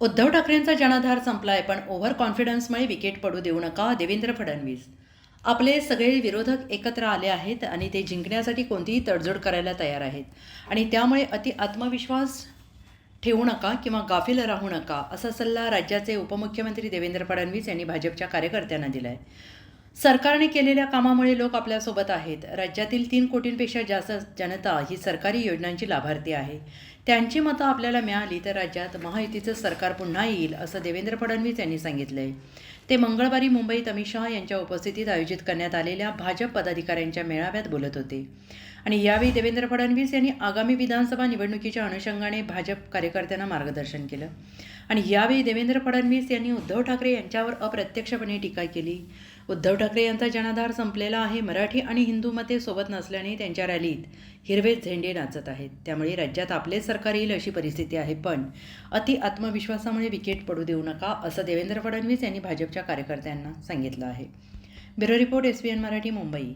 उद्धव ठाकरेंचा जनाधार संपलाय पण ओव्हर कॉन्फिडन्समुळे विकेट पडू देऊ नका देवेंद्र फडणवीस. आपले सगळे विरोधक एकत्र आले आहेत आणि ते जिंकण्यासाठी कोणतीही तडजोड करायला तयार आहेत. आणि त्यामुळे अति आत्मविश्वास ठेवू नका किंवा गाफील राहू नका असा सल्ला राज्याचे उपमुख्यमंत्री देवेंद्र फडणवीस यांनी भाजपच्या कार्यकर्त्यांना दिला आहे सरकारने केलेल्या कामामुळे लोक आपल्यासोबत आहेत. राज्यातील तीन कोटींपेक्षा जास्त जनता ही सरकारी योजनांची लाभार्थी आहे. त्यांची मतं आपल्याला मिळाली तर राज्यात महायुतीचं सरकार पुन्हा येईल असं देवेंद्र फडणवीस यांनी सांगितलं आहे ते मंगळवारी मुंबईत अमित शहा यांच्या उपस्थितीत आयोजित करण्यात आलेल्या भाजप पदाधिकाऱ्यांच्या मेळाव्यात बोलत होते. आणि यावेळी देवेंद्र फडणवीस यांनी आगामी विधानसभा निवडणुकीच्या अनुषंगाने भाजप कार्यकर्त्यांना मार्गदर्शन केलं. आणि यावेळी देवेंद्र फडणवीस यांनी उद्धव ठाकरे यांच्यावर अप्रत्यक्षपणे टीका केली. उद्धव ठाकरे यांचा जनाधार संपलेला आहे मराठी आणि हिंदू मते सोबत नसल्याने त्यांच्या रॅलीत हिरवे झेंडे नाचत आहेत. त्यामुळे राज्यात आपले सरकार येईल अशी परिस्थिती आहे पण अति आत्मविश्वासामुळे विकेट पडू देऊ नका असं देवेंद्र फडणवीस यांनी भाजपच्या कार्यकर्त्यांना सांगितलं आहे. Bureau report S N Marathi Mumbai.